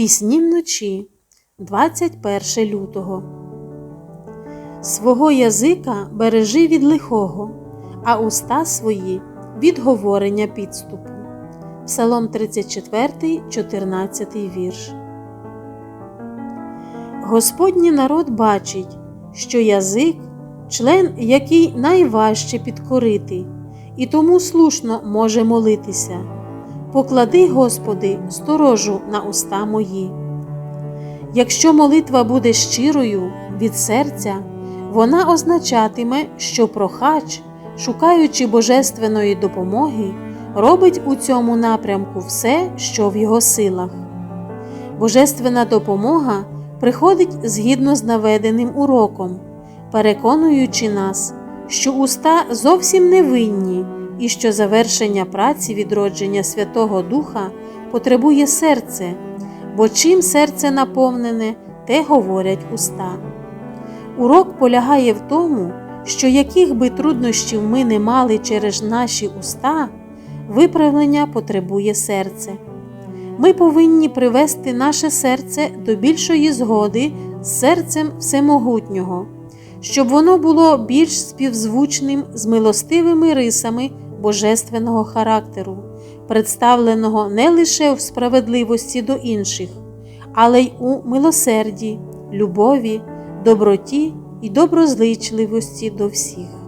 Пісні вночі, 21 лютого. Свого язика бережи від лихого, а уста свої від говорення підступу. Псалом 34, 14 вірш. Господній народ бачить, що язик член, який найважче підкорити, і тому слушно може молитися. Поклади, Господи, сторожу на уста мої. Якщо молитва буде щирою від серця, вона означатиме, що прохач, шукаючи божественної допомоги, робить у цьому напрямку все, що в його силах. Божественна допомога приходить згідно з наведеним уроком, переконуючи нас, що уста зовсім не винні і що завершення праці відродження Святого Духа потребує серце, бо чим серце наповнене, те говорять уста. Урок полягає в тому, що яких би труднощів ми не мали через наші уста, виправлення потребує серце. Ми повинні привести наше серце до більшої згоди з серцем Всемогутнього, щоб воно було більш співзвучним з милостивими рисами божественного характеру, представленого не лише в справедливості до інших, але й у милосерді, любові, доброті і доброзичливості до всіх.